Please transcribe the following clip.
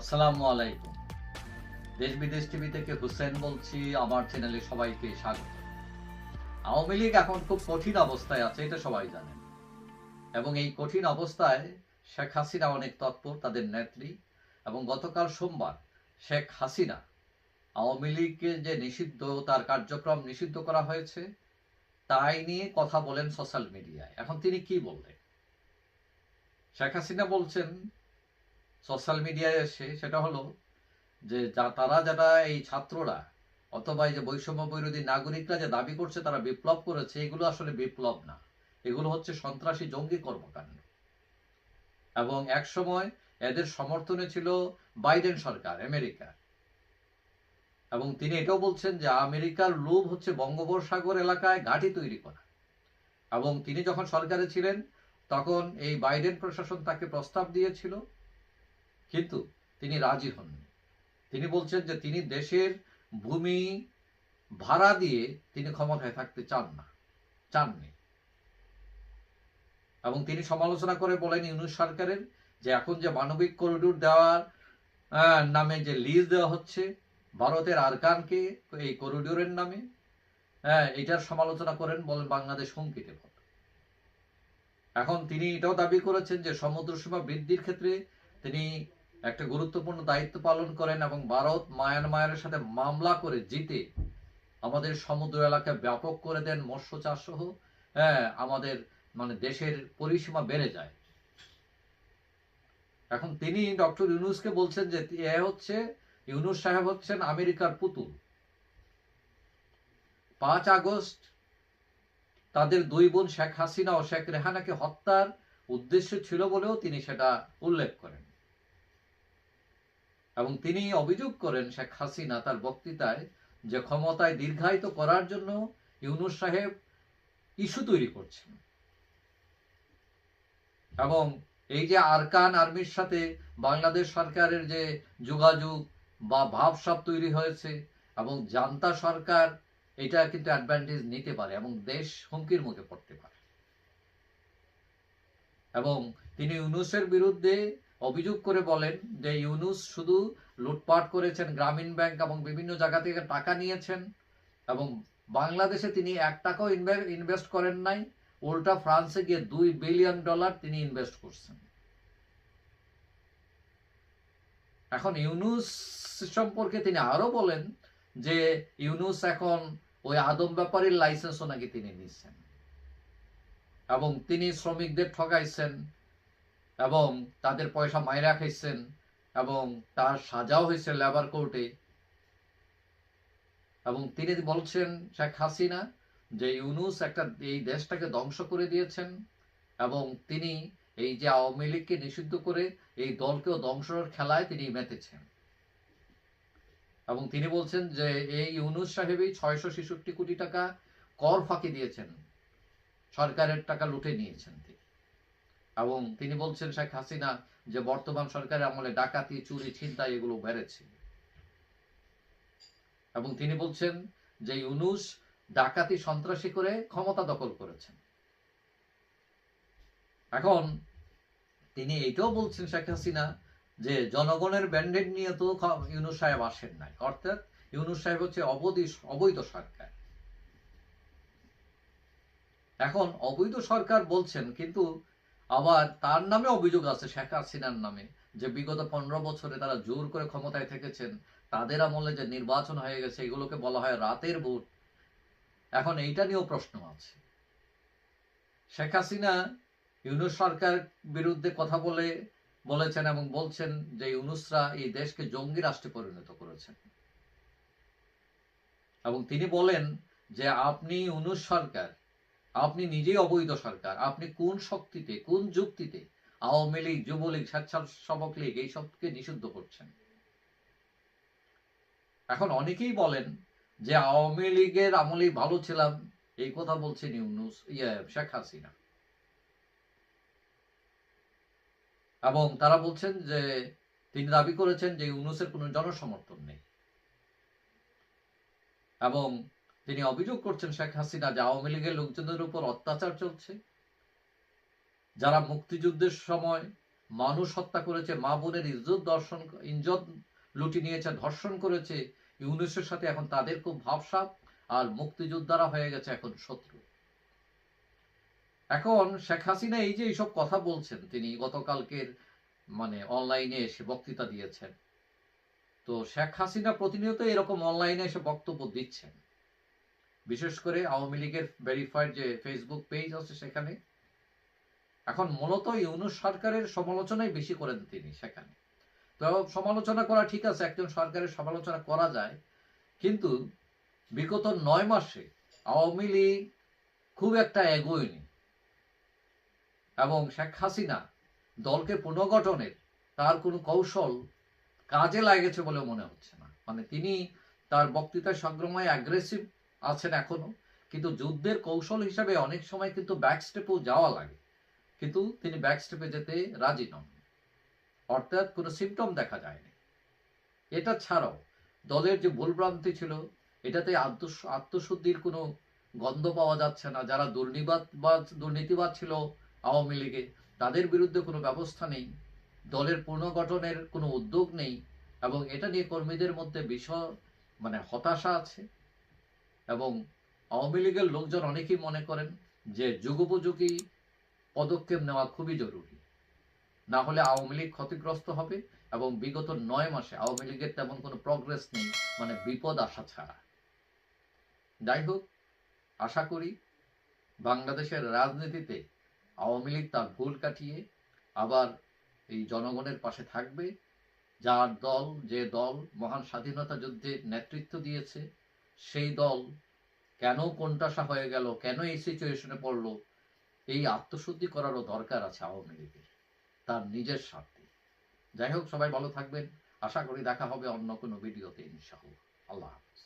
আসসালামু আলাইকুম। দেশ বিদেশ টিভি থেকে হুসেন বলছি, আমার চ্যানেলে সবাইকে স্বাগত। আওয়ামী লীগ এখন খুব কঠিন অবস্থায় আছে, এটা সবাই জানেন এবং এই কঠিন অবস্থায় শেখ হাসিনা অনেক তৎপর, তাদের নেত্রী। এবং গতকাল সোমবার শেখ হাসিনা আওয়ামী লীগকে যে নিষিদ্ধ, তার কার্যক্রম নিষিদ্ধ করা হয়েছে, তাই নিয়ে কথা বলেন সোশ্যাল মিডিয়ায় এখন তিনি কি বললেন? শেখ হাসিনা বলছেন সোশ্যাল মিডিয়ায় এসে সেটা হলো যে যা তারা যারা এই ছাত্ররা, অথবা এই যে বৈষম্য বিরোধী নাগরিকরা যে দাবি করছে তারা বিপ্লব করেছে, এগুলো আসলে বিপ্লব না। এগুলো হচ্ছে সন্ত্রাসী জঙ্গি কর্মকাণ্ড। এবং এক সময় এদের সমর্থনে ছিল বাইডেন সরকার, আমেরিকা। এবং তিনি এটাও বলছেন যে আমেরিকার লোভ হচ্ছে বঙ্গোপসাগর এলাকায় ঘাঁটি তৈরি করা। এবং তিনি যখন সরকারে ছিলেন, তখন এই বাইডেন প্রশাসন তাকে প্রস্তাব দিয়েছিল কিন্তু তিনি রাজি হননি তিনি বলছেন যে তিনি দেশের ভূমি ভাড়া দিয়ে তিনি ক্ষমতায় থাকতে চান না, চাননি এবং তিনি সমালোচনা করে বলেন ইউনুস সরকারের যে এখন যে মানবিক করিডোর দেওয়ার নামে যে লিজ দেওয়া হচ্ছে, ভারতের আরকানকে এই করিডোরের নামে হ্যাঁ এটার সমালোচনা করেন বলেন বাংলাদেশ হুমকিতে পড়ে। এখন তিনি এটাও দাবি করেছেন যে সমুদ্র সীমা বৃদ্ধির ক্ষেত্রে তিনি একটা গুরুত্বপূর্ণ দায়িত্ব পালন করেন এবং ভারত মায়ানমারের সাথে মামলা করে জিতে আমাদের সমুদ্র এলাকা ব্যাপক করে দেন মৎস্য চাষ সহ হ্যাঁ আমাদের মানে দেশের পরিসীমা বেড়ে যায়। এখন তিনি ডক্টর ইউনুসকে বলছেন যে এ হচ্ছে, ইউনুস সাহেব হচ্ছেন আমেরিকার পুতুল। পাঁচ আগস্ট তাদের দুই বোন শেখ হাসিনা ও শেখ রেহানাকে হত্যার উদ্দেশ্য ছিল বলেও তিনি সেটা উল্লেখ করেন। এবং তিনি অভিযোগ করেন শেখ হাসিনা তার বক্তৃতায় যে ক্ষমতায় দীর্ঘায়িত করার জন্য ইউনুস সাহেব ইস্যু তৈরি করছেন। এবং এই যে আরকান আর্মির সাথে বাংলাদেশ সরকারের যে যোগাযোগ বা ভাবসাব তৈরি হয়েছে এবং জান্তা সরকার এটা কিন্তু অ্যাডভান্টেজ নিতে পারে এবং দেশ হুমকির মুখে পড়তে পারে। এবং তিনি ইউনুসের বিরুদ্ধে অভিযোগ করে বলেন যে ইউনুস শুধু লুটপাট করেছেন গ্রামীণ ব্যাংক এবং বিভিন্ন জায়গা থেকে টাকা নিয়েছেন এবং বাংলাদেশে তিনি এক টাকাও ইনভেস্ট করেন নাই, উল্টা ফ্রান্সে গিয়ে দুই বিলিয়ন ডলার তিনি ইনভেস্ট করছেন। এখন ইউনুস সম্পর্কে তিনি আরও বলেন যে ইউনুস এখন ওই আদম ব্যাপারীর লাইসেন্সও নাকি তিনি নিচ্ছেন এবং তিনি শ্রমিকদের ঠকাইছেন এবং তাদের পয়সা মাইরা খাইছেন এবং তার সাজাও হয়েছে লেবার কোর্টে। এবং তিনি বলছেন, শেখ হাসিনা, যে ইউনুস একটা, এই দেশটাকে ধ্বংস করে দিয়েছেন এবং তিনি এই যে আওয়ামী লীগকে নিষিদ্ধ করে এই দলকেও ধ্বংসের খেলায় তিনি মেতেছেন। এবং তিনি বলছেন যে, এই ইউনুস সাহেবই ছয়শো ছেষট্টি কোটি টাকা কর ফাঁকি দিয়েছেন। সরকারের টাকা লুটে নিয়েছেন তিনি। এবং তিনি বলছেন, শেখ হাসিনা যে বর্তমান সরকারের আমলে ডাকাতি, চুরি, ছিনতাই এগুলো বেড়েছে। এবং তিনি বলছেন যে ইউনুস ডাকাতি, সন্ত্রাসী করে ক্ষমতা দখল করেছেন। এখন তিনি এইটাও বলছেন, শেখ হাসিনা যে জনগণের ব্যান্ডেড নিয়ে তো ইউনুস সাহেব আসেন নাই। অর্থাৎ ইউনুস সাহেব হচ্ছে অবধি, অবৈধ সরকার। এখন অবৈধ সরকার বলছেন, কিন্তু আবার তার নামে অভিযোগ আছে, শেখ হাসিনার নামে, যে বিগত পনেরো বছরে তারা জোর করে ক্ষমতায় থেকেছেন, তাদের আমলে যে নির্বাচন হয়ে গেছে, এগুলোকে বলা হয় রাতের ভোট। এখন এইটা নিয়েও প্রশ্ন আছে। শেখ হাসিনা ইউনুস সরকার বিরুদ্ধে কথা বলে, বলেছেন এবং বলছেন যে ইউনুসরা এই দেশকে জঙ্গি রাষ্ট্রে পরিণত করেছেন। এবং তিনি বলেন যে আপনি ইউনুস সরকার আপনি নিজেই অবৈধ সরকার। আপনি কোন শক্তিতে, কোন যুক্তিতে আওয়ামী লীগ, যুবলীগ, স্বেচ্ছাসেবক লীগ এই সবকে নিষিদ্ধ করছেন? এখন অনেকেই বলেন যে আওয়ামী লীগের আমলেই ভালো ছিলাম, এই কথা বলছেন ইউনুস ইয়ে শেখ হাসিনা। এবং তারা বলছেন যে তিনি দাবি করেছেন যে ইউনুসের কোনো জনসমর্থন নেই। এবং তিনি অভিযোগ করছেন শেখ হাসিনা যে আওয়ামী লীগের লোকজনের উপর অত্যাচার চলছে। যারা মুক্তিযুদ্ধের সময় মানুষ হত্যা করেছে, মা বোনের ইজ্জত দর্শন, ইজ্জত লুটি নিয়েছে, ধর্ষণ করেছে, ইউনুসের সাথে এখন তাদের খুব ভাবসাব আর মুক্তিযোদ্ধারা হয়ে গেছে এখন শত্রু। এখন শেখ হাসিনা এই যে এইসব কথা বলছেন, তিনি গতকালকের মানে অনলাইনে এসে বক্তৃতা দিয়েছেন। তো শেখ হাসিনা প্রতিনিয়ত এরকম অনলাইনে এসে বক্তব্য দিচ্ছেন। বিশেষ করে আওয়ামী লীগের ভেরিফাইড যে ফেসবুক পেজ আছে সেখানে, এখন মূলত ইউনুস সরকারের সমালোচনাই বেশি করেন তিনি সেখানে। তো সমালোচনা করা ঠিক আছে, একজন সরকারের সমালোচনা করা যায়, কিন্তু বিগত নয় মাসে আওয়ামী লীগ খুব একটা এগোয়নি এবং শেখ হাসিনা দলকে পুনর্গঠনের তার কোনো কৌশল কাজে লাগেছে বলে মনে হচ্ছে না। মানে তিনি তার বক্তৃতার সংগ্রামে অ্যাগ্রেসিভ আছেন এখনও। কিন্তু যুদ্ধের কৌশল হিসাবে অনেক সময় কিন্তু ব্যাক স্টেপেও যাওয়া লাগে। কিন্তু তিনি ব্যাক স্টেপে যেতে রাজি নন। অর্থাৎ কোনো সিমটম দেখা যায়নি। এটা ছাড়াও দলের যে ভুলভ্রান্তি ছিল, এটাতে আত্মশুদ্ধির কোনো গন্ধ পাওয়া যাচ্ছে না। যারা দুর্নীবাদ দুর্নীতিবাদ ছিল আওয়ামী লীগে, তাদের বিরুদ্ধে কোনো ব্যবস্থা নেই। দলের পুনর্গঠনের কোনো উদ্যোগ নেই। এবং এটা নিয়ে কর্মীদের মধ্যে বিষয় মানে হতাশা আছে। এবং আওয়ামী লীগের লোকজন অনেকেই মনে করেন যে যুগোপযোগী পদক্ষেপ নেওয়া খুবই জরুরি। না হলে আওয়ামী লীগ ক্ষতিগ্রস্ত হবে এবং বিগত নয় মাসে আওয়ামী লীগের তেমন কোনো প্রগ্রেস নেই মানে বিপদ আসা ছাড়া। যাই হোক, আশা করি বাংলাদেশের রাজনীতিতে আওয়ামী লীগ তার ভুল কাটিয়ে আবার এই জনগণের পাশে থাকবে, যার দল, যে দল মহান স্বাধীনতা যুদ্ধে নেতৃত্ব দিয়েছে সেই দল কেন কোনটাসা হয়ে গেল, কেন এই সিচুয়েশনে পড়ল, এই আত্মশুদ্ধি করারও দরকার আছে আওয়ামী লীগের, তার নিজের স্বার্থে। যাই হোক, সবাই ভালো থাকবেন। আশা করি দেখা হবে অন্য কোনো ভিডিওতে ইনশাআল্লাহ। আল্লাহ হাফিজ।